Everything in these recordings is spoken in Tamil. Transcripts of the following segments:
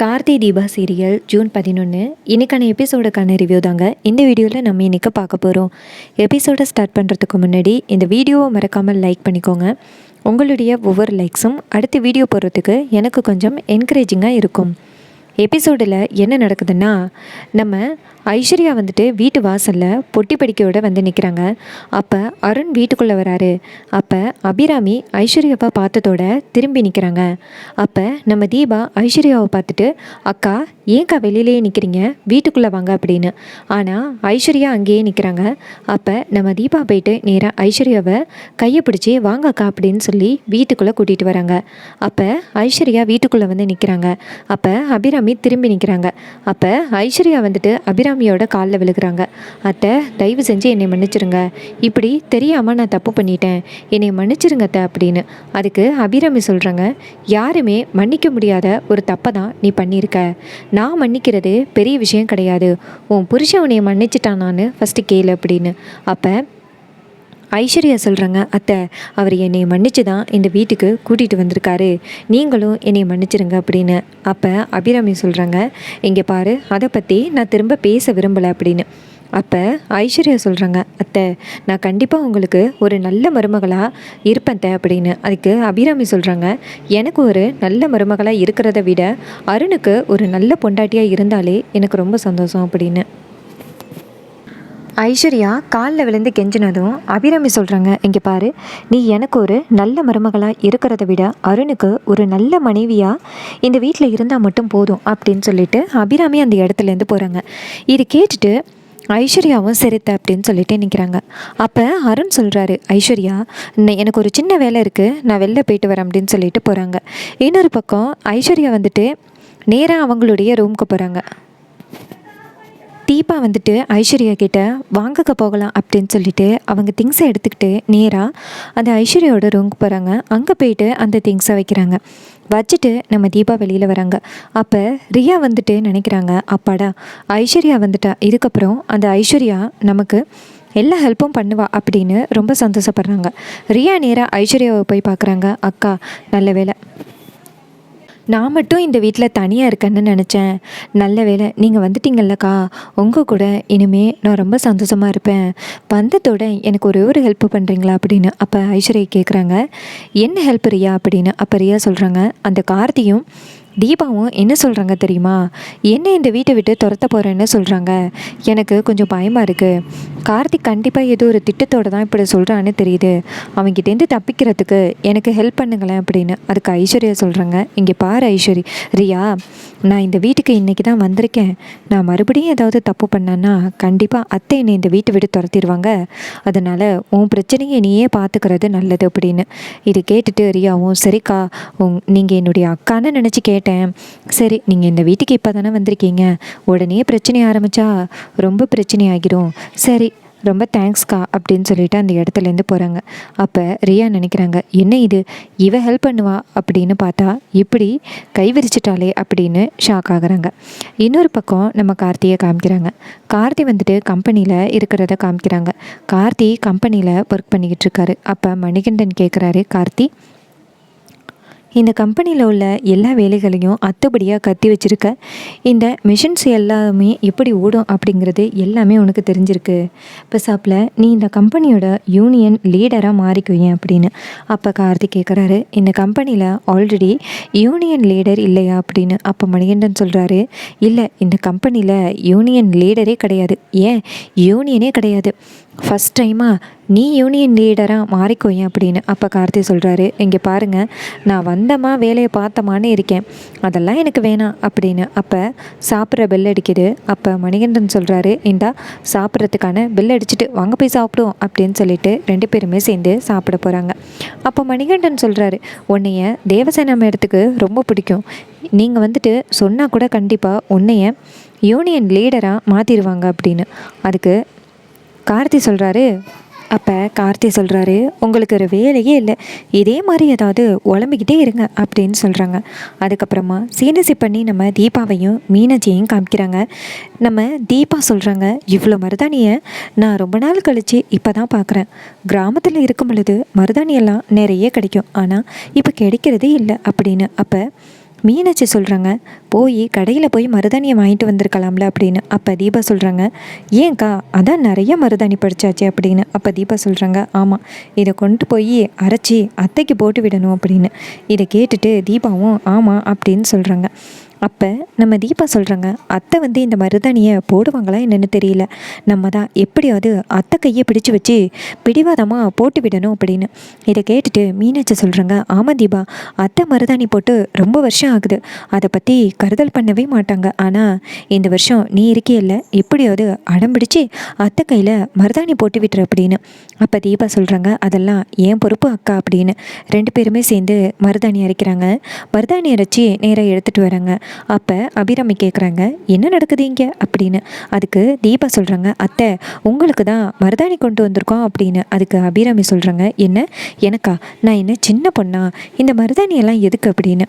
கார்த்தி தீபா சீரியல் ஜூன் பதினொன்று இன்றைக்கான எபிசோடுக்கான ரிவ்யூ தாங்க. இந்த வீடியோவில் நம்ம இன்றைக்கி பார்க்க போகிறோம் எபிசோடை ஸ்டார்ட் பண்ணுறதுக்கு முன்னாடி இந்த வீடியோவை மறக்காமல் லைக் பண்ணிக்கோங்க. உங்களுடைய ஒவ்வொரு லைக்ஸும் அடுத்த வீடியோ போடுறதுக்கு எனக்கு கொஞ்சம் என்கரேஜிங்காக இருக்கும். எபிசோடில் என்ன நடக்குதுன்னா நம்ம ஐஸ்வர்யா வந்துட்டு வீட்டு வாசலில் பொட்டி படிக்கையோடு வந்து நிற்கிறாங்க அப்போ அருண் வீட்டுக்குள்ளே வராரு. அப்போ அபிராமி ஐஸ்வர்யாவை பார்த்ததோட திரும்பி நிற்கிறாங்க அப்போ நம்ம தீபா ஐஸ்வர்யாவை பார்த்துட்டு அக்கா ஏன்க்கா வெளியிலேயே நிற்கிறீங்க வீட்டுக்குள்ளே வாங்க அப்படின்னு. ஆனால் ஐஸ்வர்யா அங்கேயே நிற்கிறாங்க அப்போ நம்ம தீபா போயிட்டு நேராக ஐஸ்வர்யாவை கையை பிடிச்சி வாங்க அக்கா அப்படின்னு சொல்லி வீட்டுக்குள்ளே கூட்டிகிட்டு வராங்க. அப்போ ஐஸ்வர்யா வீட்டுக்குள்ளே வந்து நிற்கிறாங்க அப்போ அபிராமி திரும்பி நிற்கிறாங்க அப்போ ஐஸ்வர்யா வந்துட்டு அபிராமியோட காலில் விழுகிறாங்க. அத்தை தயவு செஞ்சு என்னை மன்னிச்சிருங்க. இப்படி தெரியாமல் நான் தப்பு பண்ணிட்டேன். என்னை மன்னிச்சிருங்க அத்தை அப்படின்னு. அதுக்கு அபிராமி சொல்கிறாங்க யாருமே மன்னிக்க முடியாத ஒரு தப்பை தான் நீ பண்ணியிருக்க. நான் மன்னிக்கிறது பெரிய விஷயம் கிடையாது. உன் புருஷன் உன்னை மன்னிச்சிட்டானான்னு ஃபஸ்ட்டு கேளு அப்படின்னு. அப்போ ஐஸ்வர்யா சொல்கிறாங்க அத்தை அவர் என்னை மன்னிச்சு தான் இந்த வீட்டுக்கு கூட்டிகிட்டு வந்திருக்காரு. நீங்களும் என்னை மன்னிச்சிருங்க அப்படின்னு. அப்போ அபிராமி சொல்கிறாங்க இங்கே பாரு அதை பற்றி நான் திரும்ப பேச விரும்பலை அப்படின்னு. அப்போ ஐஸ்வர்யா சொல்கிறாங்க அத்தை நான் கண்டிப்பாக உங்களுக்கு ஒரு நல்ல மருமகளாக இருப்பேன் அத்தை அப்படின்னு. அதுக்கு அபிராமி சொல்கிறாங்க எனக்கு ஒரு நல்ல மருமகளாக இருக்கிறத விட அருணுக்கு ஒரு நல்ல பொண்டாட்டியாக இருந்தாலே எனக்கு ரொம்ப சந்தோஷம் அப்படின்னு. ஐஸ்வர்யா காலில் விழுந்து கெஞ்சினதும் அபிராமி சொல்கிறாங்க இங்கே பாரு நீ எனக்கு ஒரு நல்ல மருமகளாக இருக்கிறத விட அருணுக்கு ஒரு நல்ல மனைவியாக இந்த வீட்டில் இருந்தால் மட்டும் போதும் அப்படின்னு சொல்லிட்டு அபிராமி அந்த இடத்துலேருந்து போகிறாங்க இது கேட்டுட்டு ஐஸ்வர்யாவும் சரித்த அப்படின்னு சொல்லிட்டு நிற்கிறாங்க அப்போ அருண் சொல்கிறாரு ஐஸ்வர்யா எனக்கு ஒரு சின்ன வேலை இருக்குது நான் வெளில போயிட்டு வரேன் அப்படின்னு சொல்லிட்டு போகிறாங்க இன்னொரு பக்கம் ஐஸ்வர்யா வந்துட்டு நேராக அவங்களுடைய ரூமுக்கு போகிறாங்க தீபா வந்துட்டு ஐஸ்வர்யா கிட்ட வாங்கக்க போகலாம் அப்படின்னு சொல்லிட்டு அவங்க திங்ஸை எடுத்துக்கிட்டு நேராக அந்த ஐஸ்வர்யாவோட ரூமுக்கு போகிறாங்க அங்கே போயிட்டு அந்த திங்ஸை வைக்கிறாங்க. வச்சுட்டு நம்ம தீபா வெளியில் வராங்க. அப்போ ரியா வந்துட்டு நினைக்கிறாங்க அப்பாடா ஐஸ்வர்யா வந்துட்டா. இதுக்கப்புறம் அந்த ஐஸ்வர்யா நமக்கு எல்லா ஹெல்ப்பும் பண்ணுவா அப்படின்னு ரொம்ப சந்தோஷப்படுறாங்க. ரியா நேராக ஐஸ்வர்யாவை போய் பார்க்குறாங்க. அக்கா நல்ல வேலை நான் மட்டும் இந்த வீட்டில் தனியாக இருக்கேன்னு நினச்சேன். நல்ல வேளை நீங்கள் வந்துட்டீங்கல்லக்கா. உங்கள் கூட இனிமேல் நான் ரொம்ப சந்தோஷமாக இருப்பேன். வந்ததோட எனக்கு ஒரே ஒரு ஹெல்ப் பண்ணுறீங்களா அப்படின்னு அப்போ ஐஸ்வர்யா கேட்குறாங்க என்ன ஹெல்ப் ரியா அப்படின்னு அப்போ ரியா சொல்கிறாங்க அந்த கார்த்தியும் தீபாவும் என்ன சொல்கிறாங்க தெரியுமா? என்ன இந்த வீட்டை விட்டு துரத்த போகிறேன்னு சொல்கிறாங்க எனக்கு கொஞ்சம் பயமாக இருக்குது கார்த்திக் கண்டிப்பாக ஏதோ ஒரு திட்டத்தோடு தான் இப்படி சொல்கிறான்னு தெரியுது. அவங்ககிட்டேருந்து தப்பிக்கிறதுக்கு எனக்கு ஹெல்ப் பண்ணுங்களேன் அப்படின்னு அதுக்கு ஐஸ்வர்யா சொல்கிறாங்க இங்கே பாரு ஐஸ்வரி ரியா நான் இந்த வீட்டுக்கு இன்றைக்கி தான் வந்திருக்கேன். நான் மறுபடியும் ஏதாவது தப்பு பண்ணேன்னா கண்டிப்பாக அத்தை என்னை இந்த வீட்டை விட்டு துரத்திடுவாங்க. அதனால் உன் பிரச்சனையை நீயே பார்த்துக்கிறது நல்லது அப்படின்னு இது கேட்டுட்டு ரியாவும் சரிக்கா உங் நீங்கள் என்னுடைய அக்கான்னு நினச்சி கேட்டேன் சரி நீங்கள் இந்த வீட்டுக்கு இப்போ தானே வந்திருக்கீங்க. உடனே பிரச்சனை ஆரம்பித்தா ரொம்ப பிரச்சனை ஆகிரும் சரி ரொம்ப தேங்க்ஸ்க்கா அப்படின்னு சொல்லிட்டு அந்த இடத்துலேருந்து போகிறாங்க அப்போ ரியா நினைக்கிறாங்க என்ன இது? இவ ஹெல்ப் பண்ணுவா? அப்படின்னு பார்த்தா இப்படி கைவிரிச்சிட்டாலே அப்படின்னு ஷாக் ஆகுறாங்க. இன்னொரு பக்கம் நம்ம கார்த்தியை காமிக்கிறாங்க. கார்த்தி வந்துட்டு கம்பெனியில் இருக்கிறத காமிக்கிறாங்க. கார்த்தி கம்பெனியில் ஒர்க் பண்ணிக்கிட்டு இருக்காரு. அப்போ மணிகண்டன் கேட்குறாரு கார்த்தி இந்த கம்பெனியில் உள்ள எல்லா வேலைகளையும் அத்தபடியாக கத்தி வச்சுருக்க இந்த மிஷின்ஸ் எல்லாமே எப்படி ஓடும் அப்படிங்கிறது எல்லாமே உனக்கு தெரிஞ்சிருக்கு. இப்போ சாப்பில் நீ இந்த கம்பெனியோட யூனியன் லீடராக மாறிக்குவீங்க அப்படின்னு. அப்போ கார்த்திக் கேட்குறாரு இந்த கம்பெனியில் ஆல்ரெடி யூனியன் லீடர் இல்லையா அப்படின்னு. அப்போ மணிகண்டன் சொல்கிறாரு இல்லை இந்த கம்பெனியில் யூனியன் லீடரே கிடையாது. ஏன்? யூனியனே கிடையாது. ஃபஸ்ட் டைமாக நீ யூனியன் லீடராக மாறிக்கோயேன் அப்படின்னு அப்போ கார்த்தி சொல்கிறாரு இங்கே பாருங்கள் நான் வந்தமா வேலையை பார்த்தமான்னு இருக்கேன். அதெல்லாம் எனக்கு வேணாம் அப்படின்னு அப்போ சாப்பிட்ற பெல் அடிக்குது. அப்போ மணிகண்டன் சொல்கிறாரு இந்தா சாப்பிட்றதுக்கான பெல் அடிச்சுட்டு வாங்க போய் சாப்பிடுவோம் அப்படின்னு சொல்லிட்டு ரெண்டு பேருமே சேர்ந்து சாப்பிட போகிறாங்க அப்போ மணிகண்டன் சொல்கிறாரு உன்னைய தேவசேனா மேடத்துக்கு ரொம்ப பிடிக்கும். நீங்கள் வந்துட்டு சொன்னால் கூட கண்டிப்பாக உன்னைய யூனியன் லீடராக மாற்றிடுவாங்க அப்படின்னு. அதுக்கு கார்த்தி சொல்கிறாரு அப்போ கார்த்தி சொல்கிறாரு உங்களுக்கு ஒரு வேலையே இல்லை. இதே மாதிரி ஏதாவது உழம்பிக்கிட்டே இருங்க அப்படின்னு சொல்கிறாங்க அதுக்கப்புறமா சீனசி பண்ணி நம்ம தீபாவையும் மீனாட்சியையும் காமிக்கிறாங்க. நம்ம தீபா சொல்கிறாங்க இவ்வளோ மருதாணியை நான் ரொம்ப நாள் கழித்து இப்போ தான் பார்க்குறேன் கிராமத்தில் இருக்கும் பொழுது மருதாணியெல்லாம் நிறைய கிடைக்கும். ஆனால் இப்போ கிடைக்கிறதே இல்லை அப்படின்னு. அப்போ மீனாட்சி சொல்கிறாங்க போய் கடையில் போய் மருதாணியை வாங்கிட்டு வந்திருக்கலாம்ல அப்படின்னு. அப்போ தீபா சொல்கிறாங்க ஏன்க்கா அதான் நிறைய மருதாணி படிச்சாச்சு அப்படின்னு. அப்போ தீபா சொல்கிறாங்க ஆமாம் இதை கொண்டு போய் அரைச்சி அத்தைக்கு போட்டு விடணும் அப்படின்னு. இதை கேட்டுட்டு தீபாவும் ஆமாம் அப்படின்னு சொல்கிறாங்க அப்போ நம்ம தீபா சொல்கிறாங்க அத்தை வந்து இந்த மருதாணியை போடுவாங்களா என்னென்னு தெரியல. நம்ம தான் எப்படியாவது அத்தை கையை பிடிச்சு வச்சு பிடிவாதமாக போட்டு விடணும் அப்படின்னு. இதை கேட்டுட்டு மீனாட்சி சொல்கிறாங்க ஆமாம் தீபா அத்தை மருதாணி போட்டு ரொம்ப வருஷம் ஆகுது. அதை பற்றி கருதல் பண்ணவே மாட்டாங்க. ஆனால் இந்த வருஷம் நீ இருக்கியல்ல எப்படியாவது அடம் பிடிச்சி அத்தை கையில் மருதாணி போட்டு விட்டுரு அப்படின்னு. அப்போ தீபா சொல்கிறாங்க அதெல்லாம் ஏன் பொறுப்பு அக்கா அப்படின்னு. ரெண்டு பேருமே சேர்ந்து மருதாணி அரைக்கிறாங்க. மருதாணி அரைச்சி நேராக எடுத்துகிட்டு வராங்க. அப்போ அபிராமி கேட்குறாங்க என்ன நடக்குது இங்கே? அப்படின்னு. அதுக்கு தீபா சொல்கிறாங்க அத்தை உங்களுக்கு தான் மருதாணி கொண்டு வந்திருக்கோம் அப்படின்னு. அதுக்கு அபிராமி சொல்கிறாங்க என்ன? எனக்கா? நான் என்ன சின்ன பொண்ணா? இந்த மருதாணியெல்லாம் எதுக்கு? அப்படின்னு.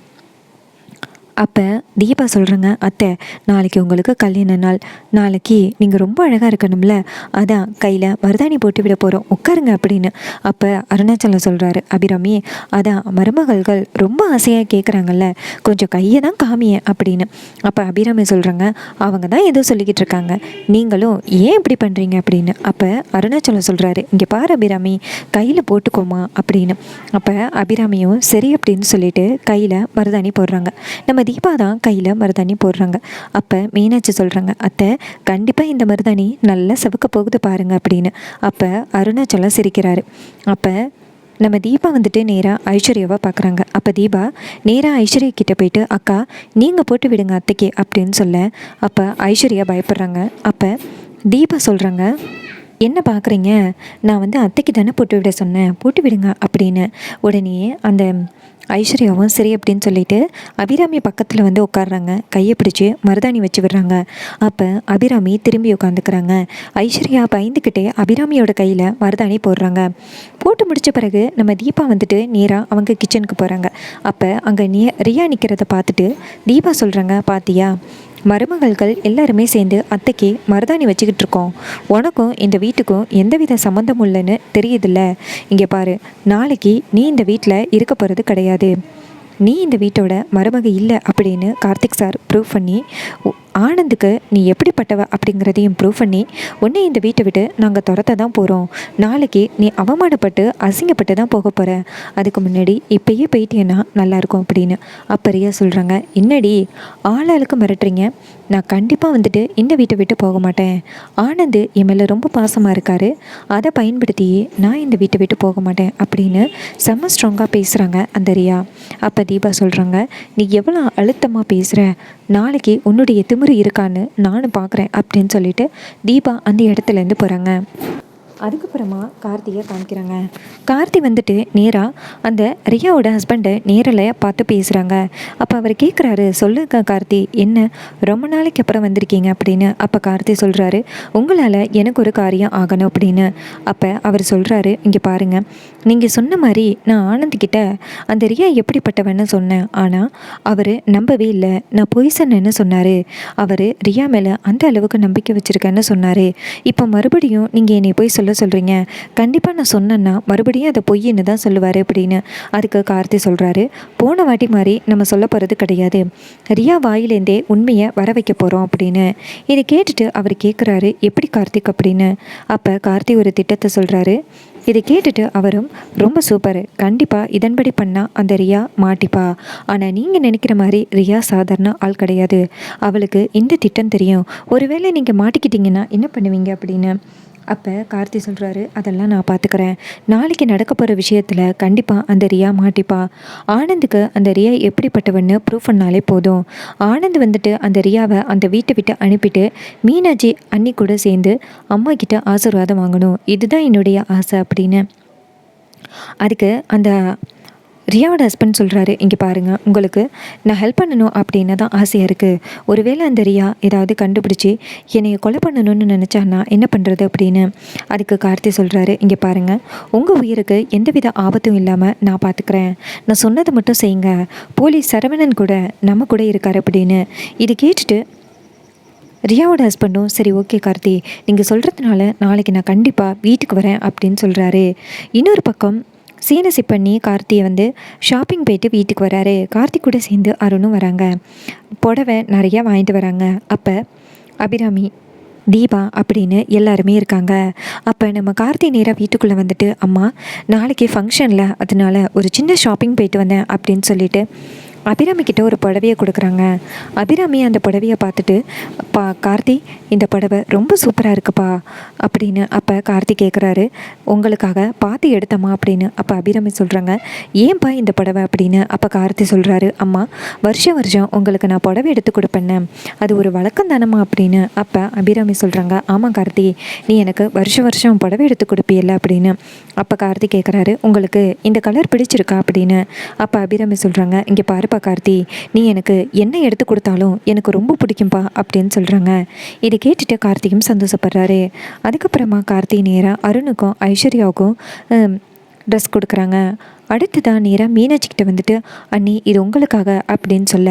அப்போ தீபா சொல்கிறேங்க அத்தை நாளைக்கு உங்களுக்கு கல்யாண நாள். நாளைக்கு நீங்கள் ரொம்ப அழகாக இருக்கணும்ல. அதான் கையில் மருதாணி போட்டு விட போகிறோம் உட்காருங்க அப்படின்னு. அப்போ அருணாச்சலம் சொல்கிறாரு அபிராமி அதான் மருமகள்கள் ரொம்ப ஆசையாக கேட்குறாங்கல்ல கொஞ்சம் கையை தான் காமிய அப்படின்னு. அப்போ அபிராமி சொல்கிறாங்க அவங்க தான் ஏதோ சொல்லிக்கிட்டு இருக்காங்க. நீங்களும் ஏன் இப்படி பண்ணுறீங்க அப்படின்னு. அப்போ அருணாச்சலம் சொல்கிறாரு இங்கே பாரு அபிராமி கையில் போட்டுக்கோமா அப்படின்னு. அப்போ அபிராமியும் சரி அப்படின்னு சொல்லிட்டு கையில் மருதாணி போடுறாங்க. நம்ம தீபா தான் கையில் மருதாணி போடுறாங்க. அப்போ மீனாட்சி சொல்கிறாங்க அத்தை கண்டிப்பாக இந்த மருதாணி நல்லா செவக்க போகுது பாருங்க அப்படின்னு. அப்போ அருணாச்சலம் சிரிக்கிறாரு. அப்போ நம்ம தீபா வந்துட்டு நேராக ஐஸ்வர்யாவை பார்க்குறாங்க அப்போ தீபா நேராக ஐஸ்வர்யா கிட்டே போயிட்டு அக்கா நீங்கள் போட்டு விடுங்க அத்தைக்கு அப்படின்னு சொல்ல அப்போ ஐஸ்வர்யா பயப்படுறாங்க. அப்போ தீபா சொல்கிறாங்க என்ன பார்க்குறீங்க நான் வந்து அத்தைக்கு தானே போட்டு விட சொன்னேன். போட்டு விடுங்க அப்படின்னு. உடனே அந்த ஐஸ்வர்யாவும் சரி அப்படின்னு சொல்லிட்டு அபிராமி பக்கத்தில் வந்து உட்காடுறாங்க கையை பிடிச்சி மருதாணி வச்சு விடுறாங்க. அப்போ அபிராமி திரும்பி உட்காந்துக்கிறாங்க. ஐஸ்வர்யா பயந்துக்கிட்டே அபிராமியோட கையில் மருதாணி போடுறாங்க. போட்டு முடித்த பிறகு நம்ம தீபா வந்துட்டு நேராக அவங்க கிச்சனுக்கு போகிறாங்க அப்போ அங்கே நீ ரியா நிற்கிறத பார்த்துட்டு தீபா சொல்கிறாங்க பாத்தியா மருமகள்கள் எல்லாருமே சேர்ந்து அத்தைக்கு மருதாணி வச்சுக்கிட்டு இருக்கோம். உனக்கும் இந்த வீட்டுக்கும் எந்தவித சம்மந்தம் இல்லைன்னு தெரியுதுல்ல. இங்கே பாரு நாளைக்கு நீ இந்த வீட்டில் இருக்க போகிறது கிடையாது. நீ இந்த வீட்டோட மருமக இல்லை அப்படின்னு கார்த்திக் சார் ப்ரூவ் பண்ணி ஆனந்துக்கு நீ எப்படிப்பட்டவ அப்படிங்கிறதையும் ப்ரூவ் பண்ணி உன்னை இந்த வீட்டை விட்டு நாங்கள் துரத்த தான் போகிறோம் நாளைக்கு நீ அவமானப்பட்டு அசிங்கப்பட்டு தான் போக போகிற அதுக்கு முன்னாடி இப்பயே போயிட்டீங்கன்னா நல்லாயிருக்கும் அப்படின்னு அப்போ ரியா சொல்கிறாங்க என்னடி? ஆளாளுக்கு மிரட்டுறீங்க. நான் கண்டிப்பாக வந்துட்டு இந்த வீட்டை விட்டு போக மாட்டேன். ஆனந்த் என் மேலே ரொம்ப பாசமாக இருக்கார். அதை பயன்படுத்தியே நான் இந்த வீட்டை விட்டு போக மாட்டேன் அப்படின்னு செம்ம ஸ்ட்ராங்காக பேசுகிறாங்க அந்த ரியா அப்போ தீபா சொல்கிறாங்க நீ எவ்வளோ அழுத்தமாக பேசுகிற நாளைக்கு உன்னுடைய திமிரு இருக்கான்னு நானும் பார்க்குறேன் அப்படின்னு சொல்லிட்டு தீபா அந்த இடத்துலேருந்து போகிறாங்க அதுக்கப்புறமா கார்த்தியை காமிக்கிறாங்க. கார்த்தி வந்துட்டு நேராக அந்த ரியாவோட ஹஸ்பண்டை நேரில் பார்த்து பேசுகிறாங்க அப்போ அவர் கேட்குறாரு சொல்லுங்க கார்த்தி என்ன ரொம்ப நாளைக்கு அப்புறம் வந்திருக்கீங்க அப்படின்னு? அப்போ கார்த்தி சொல்கிறாரு உங்களால் எனக்கு ஒரு காரியம் ஆகணும் அப்படின்னு. அப்போ அவர் சொல்கிறாரு இங்கே பாருங்கள் நீங்கள் சொன்ன மாதிரி நான் ஆனந்திக்கிட்ட அந்த ரியா எப்படிப்பட்டவன்னு சொன்னேன். ஆனால் அவர் நம்பவே இல்லை. நான் பொய் சொன்னேன்னு சொன்னார். அவர் ரியா மேலே அந்த அளவுக்கு நம்பிக்கை வச்சுருக்கேன்னு சொன்னார். இப்போ மறுபடியும் நீங்கள் என்னை போய் சொல்ல சொல்கிறீங்க கண்டிப்பாக நான் சொன்னேன்னா மறுபடியும் அதை பொய்ன்னு தான் சொல்லுவார் அப்படின்னு. அதுக்கு கார்த்தி சொல்கிறாரு போன வாட்டி மாதிரி நம்ம சொல்ல போகிறது கிடையாது. ரியா வாயிலேருந்தே உண்மையை வர வைக்க போகிறோம் அப்படின்னு. இதை கேட்டுட்டு அவர் கேட்குறாரு எப்படி கார்த்திக்? அப்படின்னு. அப்போ கார்த்தி ஒரு திட்டத்தை சொல்கிறாரு இதை கேட்டுட்டு அவரும் ரொம்ப சூப்பர். கண்டிப்பாக இதன்படி பண்ணால் அந்த ரியா மாட்டிப்பா. ஆனால் நீங்கள் நினைக்கிற மாதிரி ரியா சாதாரண ஆள் கிடையாது. அவளுக்கு இந்த திட்டம் தெரியும். ஒருவேளை நீங்கள் மாட்டிக்கிட்டீங்கன்னா என்ன பண்ணுவீங்க? அப்படின்னு. அப்போ கார்த்தி சொல்கிறாரு அதெல்லாம் நான் பார்த்துக்கிறேன் நாளைக்கு நடக்க போகிற விஷயத்தில் கண்டிப்பாக அந்த ரியா மாட்டிப்பா. ஆனந்துக்கு அந்த ரியா எப்படிப்பட்டவன்னு ப்ரூவ் பண்ணாலே போதும். ஆனந்த் வந்துட்டு அந்த ரியாவை அந்த வீட்டை விட்டு அனுப்பிட்டு மீனாட்சி அன்னி கூட சேர்ந்து அம்மா கிட்ட ஆசீர்வாதம் வாங்கணும். இதுதான் என்னுடைய ஆசை அப்படின்னு. அதுக்கு அந்த ரியாவோட ஹஸ்பண்ட் சொல்கிறாரு இங்கே பாருங்கள் உங்களுக்கு நான் ஹெல்ப் பண்ணணும் அப்படின்னு தான் ஆசையாக இருக்குது ஒருவேளை அந்த ரியா ஏதாவது கண்டுபிடிச்சி என்னை கொலை பண்ணணும்னு நினச்சான்னா என்ன பண்ணுறது அப்படின்னு? அதுக்கு கார்த்தி சொல்கிறாரு இங்கே பாருங்கள் உங்கள் உயிருக்கு எந்தவித ஆபத்தும் இல்லாமல் நான் பார்த்துக்கிறேன் நான் சொன்னதை மட்டும் செய்யுங்க. போலீஸ் சரவணன் கூட நம்ம கூட இருக்கார் அப்படின்னு. இது கேட்டுட்டு ரியாவோட ஹஸ்பண்டும் சரி ஓகே கார்த்தி நீங்கள் சொல்கிறதுனால நாளைக்கு நான் கண்டிப்பாக வீட்டுக்கு வரேன் அப்படின்னு சொல்கிறாரு இன்னொரு பக்கம் சீனசி பண்ணி கார்த்தியை வந்து ஷாப்பிங் போயிட்டு வீட்டுக்கு வராரு. கார்த்திக் கூட சேர்ந்து அருணும் வராங்க. புடவை நிறையா வாங்கிட்டு வராங்க. அப்போ அபிராமி தீபா அப்படின்னு எல்லாருமே இருக்காங்க. அப்போ நம்ம கார்த்தி நேராக வீட்டுக்குள்ளே வந்துட்டு அம்மா நாளைக்கு ஃபங்க்ஷனில் அதனால ஒரு சின்ன ஷாப்பிங் போயிட்டு வந்தேன் அப்படின்னு சொல்லிட்டு அபிராமி கிட்ட ஒரு புடவையை கொடுக்குறாங்க. அபிராமி அந்த புடவையை பார்த்துட்டு பா கார்த்தி இந்த புடவை ரொம்ப சூப்பராக இருக்குப்பா அப்படின்னு அப்போ கார்த்தி கேட்குறாரு உங்களுக்காக பார்த்து எடுத்தம்மா அப்படின்னு அப்போ அபிராமி சொல்கிறாங்க ஏன்பா இந்த புடவை? அப்படின்னு அப்போ கார்த்தி சொல்கிறாரு அம்மா வருஷம் வருஷம் உங்களுக்கு நான் புடவை எடுத்து கொடுப்பேன்னு. அது ஒரு வழக்கம் தானம்மா அப்படின்னு அப்போ அபிராமி சொல்கிறாங்க ஆமாம் கார்த்தி நீ எனக்கு வருஷம் வருஷம் புடவை எடுத்து கொடுப்பியல்ல அப்படின்னு அப்போ கார்த்தி கேட்குறாரு உங்களுக்கு இந்த கலர் பிடிச்சிருக்கா? அப்படின்னு அப்போ அபிராமி சொல்கிறாங்க இங்கே பாருப்பா கார்த்தி நீ எனக்கு என்ன எடுத்து கொடுத்தாலும் எனக்கு ரொம்ப பிடிக்கும்பா அப்படின்னு சொல்கிறாங்க இதை கேட்டுட்டு கார்த்தியும் சந்தோஷப்படுறாரு. அதுக்கப்புறமா கார்த்தி நேராக அருணுக்கும் ஐஸ்வர்யாவுக்கும் ட்ரெஸ் கொடுக்குறாங்க. அடுத்து தான் நேராக மீனாட்சிக்கிட்ட வந்துட்டு அண்ணி இது உங்களுக்காக அப்படின்னு சொல்ல.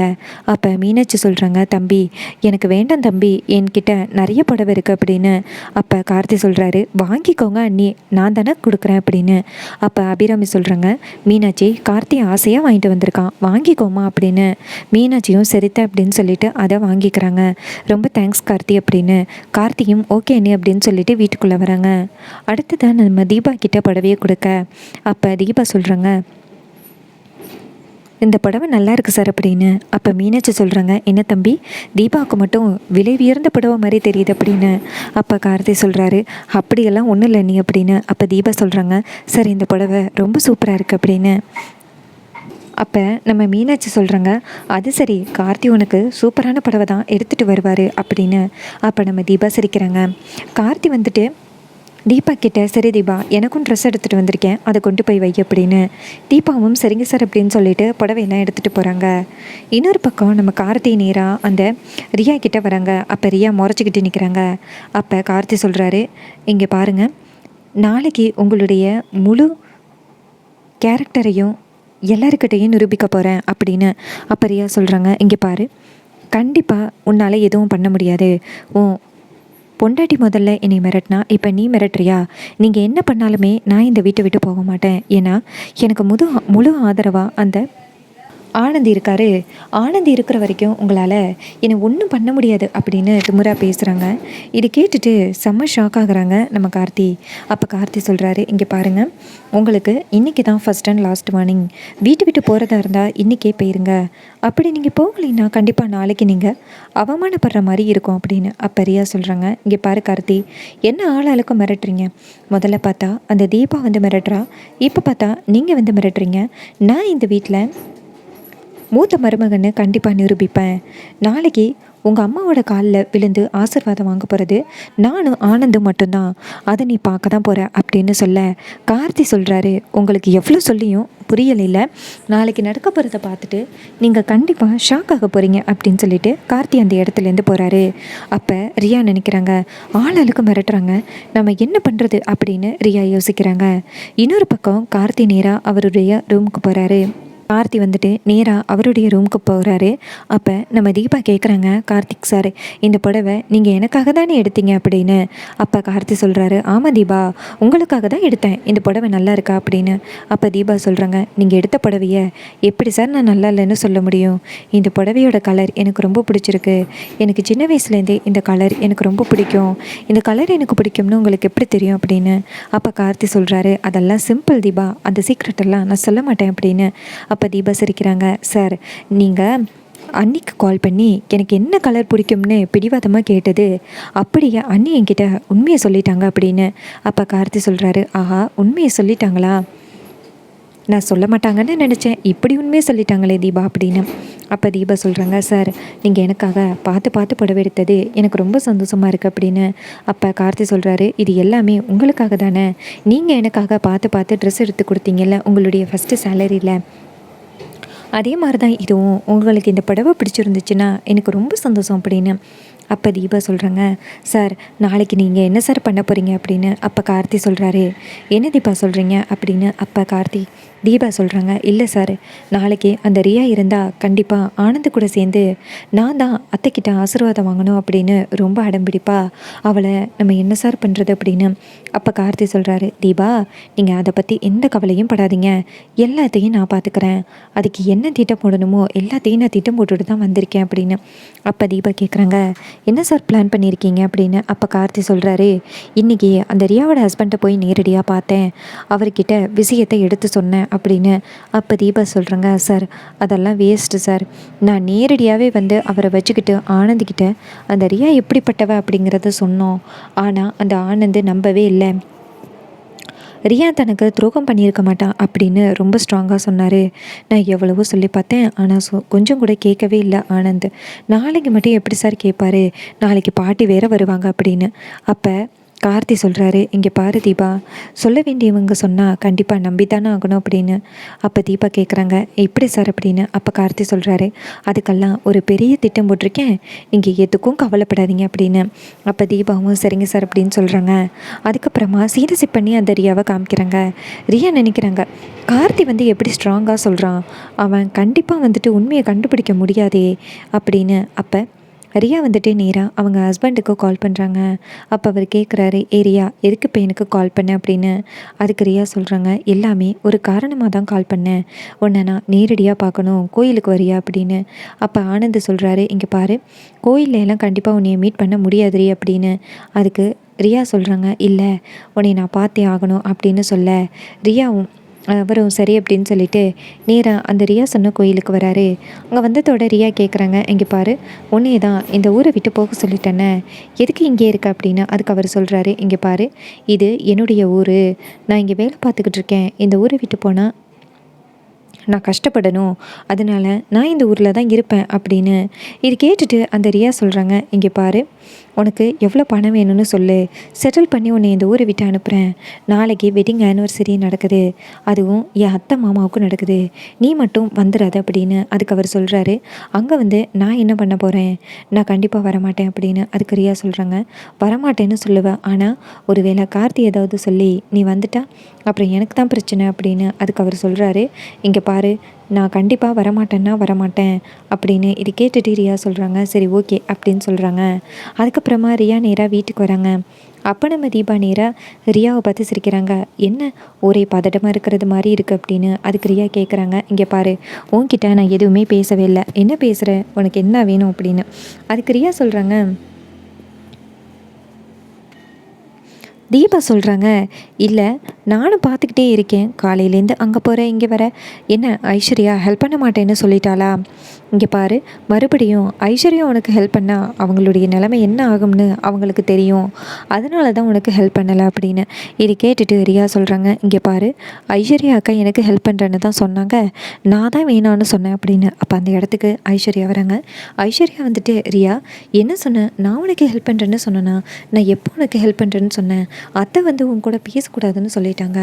அப்போ மீனாட்சி சொல்கிறாங்க தம்பி எனக்கு வேண்டாம் தம்பி என்கிட்ட நிறைய புடவை இருக்குது அப்படின்னு. அப்போ கார்த்தி சொல்கிறாரு வாங்கிக்கோங்க அண்ணி நான் தானே கொடுக்குறேன் அப்படின்னு. அப்போ அபிராமி சொல்கிறாங்க மீனாட்சி கார்த்தி ஆசையாக வாங்கிட்டு வந்திருக்கான் வாங்கிக்கோமா அப்படின்னு. மீனாட்சியும் சரித்த அப்படின்னு சொல்லிட்டு அதை வாங்கிக்கிறாங்க. ரொம்ப தேங்க்ஸ் கார்த்தி அப்படின்னு. கார்த்தியும் ஓகே அண்ணி அப்படின்னு சொல்லிட்டு வீட்டுக்குள்ளே வராங்க. அடுத்து தான் நம்ம தீபா கிட்ட புடவையை கொடுக்க. அப்போ தீபா சொல்கிறாங்க இந்த புடவை நல்லா இருக்குது சார் அப்படின்னு. அப்போ மீனாட்சி சொல்கிறாங்க என்ன தம்பி தீபாவுக்கு மட்டும் விலை உயர்ந்த புடவை மாதிரி தெரியுது அப்படின்னு. அப்போ கார்த்தி சொல்கிறாரு அப்படியெல்லாம் ஒன்றும் இல்லை நீ அப்படின்னு. அப்போ தீபா சொல்கிறாங்க சார் இந்த புடவை ரொம்ப சூப்பராக இருக்குது அப்படின்னு. அப்போ நம்ம மீனாட்சி சொல்கிறாங்க அது சரி கார்த்தி உனக்கு சூப்பரான புடவை தான் எடுத்துகிட்டு வருவார் அப்படின்னு. அப்போ நம்ம தீபா சிரிக்கிறாங்க கார்த்தி வந்துட்டு தீபா கிட்ட சரி தீபா எனக்கும் ட்ரெஸ் எடுத்துகிட்டு வந்திருக்கேன். அதை கொண்டு போய் வை அப்படின்னு. தீபாவும் சரிங்க சார் அப்படின்னு சொல்லிட்டு புடவையெல்லாம் எடுத்துகிட்டு போகிறாங்க இன்னொரு பக்கம் நம்ம கார்த்தி நேராக அந்த ரியா கிட்டே வராங்க. அப்போ ரியா முறைச்சிக்கிட்டு நிற்கிறாங்க அப்போ கார்த்தி சொல்கிறாரு இங்கே பாருங்கள் நாளைக்கு உங்களுடைய முழு கேரக்டரையும் எல்லாருக்கிட்டையும் நிரூபிக்க போகிறேன் அப்படின்னு அப்போ ரியா சொல்கிறாங்க இங்கே பாரு கண்டிப்பாக உன்னால் எதுவும் பண்ண முடியாது. உன் பொண்டாட்டி முதல்ல என்னை மிரட்டினா இப்போ நீ மிரட்டுறியா? நீங்கள் என்ன பண்ணாலுமே நான் இந்த வீட்டை விட்டு போக மாட்டேன். ஏன்னா எனக்கு முது முழு ஆதரவாக அந்த ஆனந்தி இருக்காரு. ஆனந்தி இருக்கிற வரைக்கும் உங்களால் என்னை ஒன்றும் பண்ண முடியாது அப்படின்னு திமுறா பேசுகிறாங்க இது கேட்டுட்டு செம்ம ஷாக் ஆகுறாங்க நம்ம கார்த்தி. அப்போ கார்த்தி சொல்கிறாரு இங்கே பாருங்கள் உங்களுக்கு இன்றைக்கி தான் ஃபஸ்ட் அண்ட் லாஸ்ட் மார்னிங் வீட்டு விட்டு போகிறதா இருந்தால் இன்றைக்கே போயிருங்க. அப்படி நீங்கள் போகலைன்னா கண்டிப்பாக நாளைக்கு நீங்கள் அவமானப்படுற மாதிரி இருக்கும் அப்படின்னு அப்போ ரியா சொல்கிறாங்க இங்கே பாரு கார்த்தி என்ன ஆளாளுக்கும் மிரட்டுறீங்க? முதல்ல பார்த்தா அந்த தீபா வந்து மிரட்டுறா இப்போ பார்த்தா நீங்கள் வந்து மிரட்டுறீங்க. நான் இந்த வீட்டில் மூத்த மருமகன்னு கண்டிப்பாக நிரூபிப்பேன். நாளைக்கு உங்கள் அம்மாவோட காலில் விழுந்து ஆசிர்வாதம் வாங்க போகிறது நானும் ஆனந்தும் மட்டும்தான். அதை நீ பார்க்க தான் போகிற அப்படின்னு சொல்ல. கார்த்தி சொல்கிறாரு உங்களுக்கு எவ்வளோ சொல்லியும் புரியலைல்ல நாளைக்கு நடக்க போகிறத பார்த்துட்டு நீங்கள் கண்டிப்பாக ஷாக் ஆக போகிறீங்க அப்படின்னு சொல்லிட்டு கார்த்தி அந்த இடத்துலேருந்து போகிறாரு அப்போ ரியா நினைக்கிறாங்க ஆளாளுக்கு மிரட்டுறாங்க. நம்ம என்ன பண்ணுறது அப்படின்னு ரியா யோசிக்கிறாங்க. இன்னொரு பக்கம் கார்த்தி நேராக அவருடைய ரூமுக்கு போகிறாரு கார்த்தி வந்துட்டு நேராக அவருடைய ரூமுக்கு போகிறாரு அப்போ நம்ம தீபா கேட்குறாங்க கார்த்திக் சார் இந்த புடவை நீங்கள் எனக்காக தானே எடுத்தீங்க அப்படின்னு. அப்போ கார்த்தி சொல்கிறாரு ஆமாம் தீபா உங்களுக்காக தான் எடுத்தேன். இந்த புடவை நல்லா இருக்கா? அப்படின்னு. அப்போ தீபா சொல்கிறாங்க நீங்கள் எடுத்த புடவையை எப்படி சார் நான் நல்லா இல்லைன்னு சொல்ல முடியும்? இந்த புடவையோட கலர் எனக்கு ரொம்ப பிடிச்சிருக்கு. எனக்கு சின்ன வயசுலேருந்தே இந்த கலர் எனக்கு ரொம்ப பிடிக்கும். இந்த கலர் எனக்கு பிடிக்கும்னு உங்களுக்கு எப்படி தெரியும்? அப்படின்னு. அப்போ கார்த்தி சொல்கிறாரு அதெல்லாம் சிம்பிள் தீபா. அந்த சீக்ரெட்டெல்லாம் நான் சொல்ல மாட்டேன். அப்படின்னு. அப்போ தீபா சிரிக்கிறாங்க சார் நீங்கள் அன்னிக்கு கால் பண்ணி எனக்கு என்ன கலர் பிடிக்கும்னு பிடிவாதமாக கேட்டது. அப்படியே அண்ணி என்கிட்ட உண்மையை சொல்லிட்டாங்க அப்படின்னு அப்போ கார்த்தி சொல்கிறாரு ஆஹா உண்மையை சொல்லிட்டாங்களா? நான் சொல்ல மாட்டாங்கன்னு நினச்சேன். இப்படி உண்மையை சொல்லிட்டாங்களே தீபா அப்படின்னு அப்போ தீபா சொல்கிறாங்க சார் நீங்கள் எனக்காக பார்த்து பார்த்து புடவை எடுத்தது எனக்கு ரொம்ப சந்தோஷமாக இருக்குது அப்படின்னு அப்போ கார்த்தி சொல்கிறாரு இது எல்லாமே உங்களுக்காக தானே? நீங்கள் எனக்காக பார்த்து பார்த்து ட்ரெஸ் எடுத்து கொடுத்தீங்கல்ல உங்களுடைய ஃபஸ்ட்டு சேலரியில் அதே மாதிரி தான் இதுவும் உங்களுக்கு இந்த புடவை பிடிச்சிருந்துச்சுன்னா எனக்கு ரொம்ப சந்தோஷம் அப்படின்னு. அப்போ தீபா சொல்கிறாங்க சார் நாளைக்கு நீங்கள் என்ன சார் பண்ண போகிறீங்க அப்படின்னு அப்போ கார்த்தி சொல்கிறாரு என்ன தீபா சொல்கிறீங்க அப்படின்னு அப்போ கார்த்தி தீபா சொல்கிறாங்க இல்லை சார் நாளைக்கு அந்த ரியா இருந்தால் கண்டிப்பாக ஆனந்த் கூட சேர்ந்து நான் தான் அத்தைக்கிட்ட ஆசீர்வாதம் வாங்கணும் அப்படின்னு ரொம்ப அடம்பிடிப்பா. அவளை நம்ம என்ன சார் பண்ணுறது அப்படின்னு அப்போ கார்த்தி சொல்கிறாரு தீபா நீங்கள் அதை பற்றி எந்த கவலையும் படாதீங்க. எல்லாத்தையும் நான் பார்த்துக்கிறேன் அதுக்கு என்ன திட்டம் போடணுமோ எல்லாத்தையும் நான் திட்டம் போட்டுட்டு தான் வந்திருக்கேன் அப்படின்னு அப்போ தீபா கேட்குறாங்க என்ன சார் பிளான் பண்ணியிருக்கீங்க அப்படின்னு அப்போ கார்த்தி சொல்கிறாரு இன்றைக்கி அந்த ரியாவோட ஹஸ்பண்டை போய் நேரடியாக பார்த்தேன். அவர்கிட்ட விஷயத்தை எடுத்து சொன்னேன். அப்படின்னு அப்போ தீபா சொல்கிறாங்க சார் அதெல்லாம் வேஸ்ட்டு சார். நான் நேரடியாகவே வந்து அவரை வச்சுக்கிட்டு ஆனந்திக்கிட்ட அந்த ரியா எப்படிப்பட்டவ அப்படிங்கிறத சொன்னோம். ஆனால் அந்த ஆனந்து நம்பவே இல்லை. ரியா தனக்கு துரோகம் பண்ணியிருக்க மாட்டான் அப்படின்னு ரொம்ப ஸ்ட்ராங்காக சொன்னார். நான் எவ்வளவோ சொல்லி பார்த்தேன் ஆனால் சொ கொஞ்சம் கூட கேட்கவே இல்லை ஆனந்த். நாளைக்கு மட்டும் எப்படி சார் கேட்பாரு நாளைக்கு பாட்டி வேற வருவாங்க அப்படின்னு. அப்போ கார்த்தி சொல்கிறாரு இங்கே பாரு தீபா சொல்ல வேண்டியவங்க சொன்னால் கண்டிப்பாக நம்பி தானே ஆகணும் அப்படின்னு. அப்போ தீபா கேட்குறாங்க எப்படி சார் அப்படின்னு? அப்போ கார்த்தி சொல்கிறாரு அதுக்கெல்லாம் ஒரு பெரிய திட்டம் போட்டிருக்கேன் இங்கே எதுக்கும் கவலைப்படாதீங்க அப்படின்னு. அப்போ தீபாவும் சரிங்க சார் அப்படின்னு சொல்கிறாங்க அதுக்கப்புறமா சீரியஸி பண்ணி அந்த ரியாவை காமிக்கிறாங்க. ரியா நினைக்கிறாங்க கார்த்தி வந்து எப்படி ஸ்ட்ராங்காக சொல்கிறான் அவன் கண்டிப்பாக வந்துட்டு உண்மையை கண்டுபிடிக்க முடியாதே அப்படின்னு. அப்போ ரியா வந்துட்டு நேராக அவங்க ஹஸ்பண்டுக்கு கால் பண்ணுறாங்க அப்போ அவர் கேட்குறாரு ஏ ரியா எதுக்கு இப்போ எனக்கு கால் பண்ண? அப்படின்னு. அதுக்கு ரியா சொல்கிறாங்க எல்லாமே ஒரு காரணமாக தான் கால் பண்ணேன் உன்னை நான் நேரடியாக பார்க்கணும். கோயிலுக்கு வரியா? அப்படின்னு. அப்போ ஆனந்த் சொல்கிறாரு இங்கே பாரு கோயிலில் எல்லாம் கண்டிப்பாக உன்னைய மீட் பண்ண முடியாது அப்படின்னு. அதுக்கு ரியா சொல்கிறாங்க இல்லை உன்னை நான் பார்த்தே ஆகணும் அப்படின்னு சொல்ல. ரியாவும் அவரும் சரி அப்படின்னு சொல்லிட்டு நேராக அந்த ரியா சொன்ன கோயிலுக்கு வராரு. அங்கே வந்ததோட ரியா கேட்குறாங்க இங்கே பாரு உன்னே தான் இந்த ஊரை விட்டு போக சொல்லிட்டேனே. எதுக்கு இங்கே இருக்க? அப்படின்னு அதுக்கு அவர் சொல்கிறாரு இங்கே பாரு இது என்னுடைய ஊர். நான் இங்கே வேலை பார்த்துக்கிட்டு இருக்கேன். இந்த ஊரை விட்டு போனால் நான் கஷ்டப்படணும். அதனால் நான் இந்த ஊரில் தான் இருப்பேன் அப்படின்னு இது கேட்டுட்டு அந்த ரியா சொல்கிறாங்க இங்கே பாரு உனக்கு எவ்வளோ பணம் வேணும்னு சொல்லு. செட்டில் பண்ணி உன்னை இந்த ஊரை விட்டு அனுப்புகிறேன் நாளைக்கு வெட்டிங் ஆனிவர்சரி நடக்குது. அதுவும் என் அத்தை மாமாவுக்கும் நடக்குது. நீ மட்டும் வந்துடாது அப்படின்னு அதுக்கு அவர் சொல்கிறாரு அங்கே வந்து நான் என்ன பண்ண போகிறேன் நான் கண்டிப்பாக வரமாட்டேன் அப்படின்னு அதுக்கு ரியா சொல்கிறாங்க வரமாட்டேன்னு சொல்லுவேன் ஆனால் ஒரு வேளை கார்த்தி ஏதாவது சொல்லி நீ வந்துட்டா அப்புறம் எனக்கு தான் பிரச்சனை அப்படின்னு அதுக்கு அவர் சொல்கிறாரு இங்கே பாரு பாரு நான் கண்டிப்பாக வரமாட்டேன்னா வரமாட்டேன் அப்படின்னு இது கேட்டுட்டு ரியா சொல்கிறாங்க சரி ஓகே அப்படின்னு சொல்கிறாங்க அதுக்கப்புறமா ரியா நேராக வீட்டுக்கு வராங்க. அப்போ நம்ம தீபா நேராக ரியாவை பார்த்து சிரிக்கிறாங்க. என்ன? ஒரே பதட்டமாக இருக்கிறது மாதிரி இருக்குது அப்படின்னு அதுக்கு ரியா கேட்குறாங்க இங்கே பாரு உன்கிட்ட நான் எதுவுமே பேசவே இல்லை. என்ன பேசுகிற உனக்கு என்ன வேணும்? அப்படின்னு அதுக்கு ரியா சொல்கிறாங்க தீபா சொல்கிறாங்க இல்லை நானும் பார்த்துக்கிட்டே இருக்கேன். காலையிலேருந்து அங்கே போகிறேன் இங்கே வர. என்ன ஐஸ்வர்யா ஹெல்ப் பண்ண மாட்டேன்னு சொல்லிட்டாளா? இங்கே பாரு மறுபடியும் ஐஸ்வர்யா உனக்கு ஹெல்ப் பண்ணால் அவங்களுடைய நிலைமை என்ன ஆகும்னு அவங்களுக்கு தெரியும். அதனால தான் உனக்கு ஹெல்ப் பண்ணலை அப்படின்னு. இது கேட்டுட்டு ரியா சொல்கிறாங்க இங்கே பாரு ஐஸ்வர்யா அக்கா எனக்கு ஹெல்ப் பண்ணுறேன்னு தான் சொன்னாங்க. நான் தான் வேணான்னு சொன்னேன் அப்படின்னு. அப்போ அந்த இடத்துக்கு ஐஸ்வர்யா வராங்க. ஐஸ்வர்யா வந்துட்டு ரியா என்ன சொன்னேன் நான் உனக்கு ஹெல்ப் பண்ணுறேன்னு சொன்னேன்னா நான் எப்போ உனக்கு ஹெல்ப் பண்ணுறேன்னு சொன்னேன்? அத்தை வந்து உன் கூட பேசக்கூடாதுன்னு சொல்லிட்டாங்க.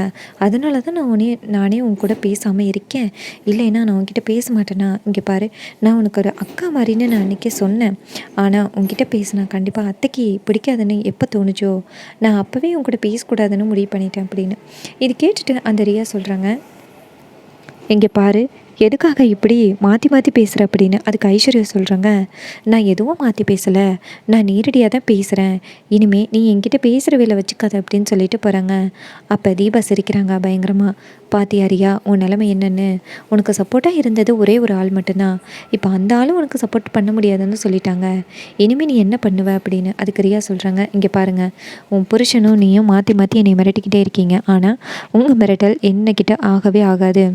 அதனால தான் நான் உனே நானே உன் கூட பேசாமல் இருக்கேன். இல்லைன்னா நான் உன்கிட்ட பேச மாட்டேன்னா இங்கே பாரு நான் உனக்கு ஒரு அக்கா மாதிரின்னு நான் அன்றைக்கே சொன்னேன். ஆனால் உன்கிட்ட பேசினா கண்டிப்பாக அத்தைக்கு பிடிக்காதுன்னு எப்போ தோணுச்சோ? நான் அப்போவே உங்ககிட்ட பேசக்கூடாதுன்னு முடிவு பண்ணிட்டேன் அப்படின்னு. இது கேட்டுட்டு அந்த ரியா சொல்கிறாங்க இங்கே பாரு எதுக்காக இப்படி மாற்றி மாற்றி பேசுகிற அப்படின்னு அதுக்கு ஐஸ்வர்யா சொல்கிறாங்க நான் எதுவும் மாற்றி பேசலை. நான் நேரடியாக தான் பேசுகிறேன் இனிமேல் நீ என்கிட்ட பேசுகிற வேலை வச்சுக்காத அப்படின்னு சொல்லிட்டு போகிறாங்க அப்போ தீபா சிரிக்கிறாங்க பயங்கரமாக பாத்தியாரியா உன் நிலைமை என்னென்னு? உனக்கு சப்போர்ட்டாக இருந்தது ஒரே ஒரு ஆள் மட்டும்தான். இப்போ அந்த ஆளும் உனக்கு சப்போர்ட் பண்ண முடியாதுன்னு சொல்லிட்டாங்க. இனிமேல் நீ என்ன பண்ணுவ அப்படின்னு அதுக்கு ரியா சொல்கிறாங்க இங்கே பாருங்கள் உன் புருஷனும் நீயும் மாற்றி மாற்றி என்னை மிரட்டிக்கிட்டே இருக்கீங்க. ஆனால் உங்கள் மிரட்டல் என்னக்கிட்ட ஆகவே ஆகாது.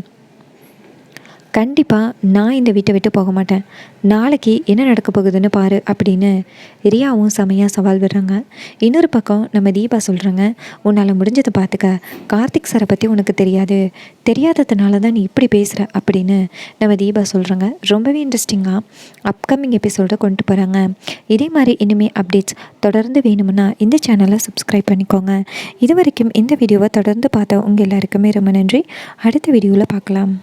கண்டிப்பாக நான் இந்த வீட்டை விட்டு போக மாட்டேன். நாளைக்கு என்ன நடக்க போகுதுன்னு பாரு அப்படின்னு ரியாவும் செமையாக சவால் விடுறாங்க. இன்னொரு பக்கம் நம்ம தீபா சொல்கிறாங்க உன்னால் முடிஞ்சதை பார்த்துக்க கார்த்திக் சாரை பற்றி உனக்கு தெரியாது. தெரியாததுனால தான் நீ இப்படி பேசுகிற அப்படின்னு நம்ம தீபா சொல்கிறாங்க ரொம்பவே இன்ட்ரெஸ்டிங்காக அப்கமிங் எபிசோட கொண்டு போகிறாங்க இதே மாதிரி இனிமேல் அப்டேட்ஸ் தொடர்ந்து வேணும்னா இந்த சேனலை சப்ஸ்கிரைப் பண்ணிக்கோங்க. இது வரைக்கும் இந்த வீடியோவை தொடர்ந்து பார்த்த உங்கள் எல்லாருக்குமே ரொம்ப நன்றி. அடுத்த வீடியோவில் பார்க்கலாம்.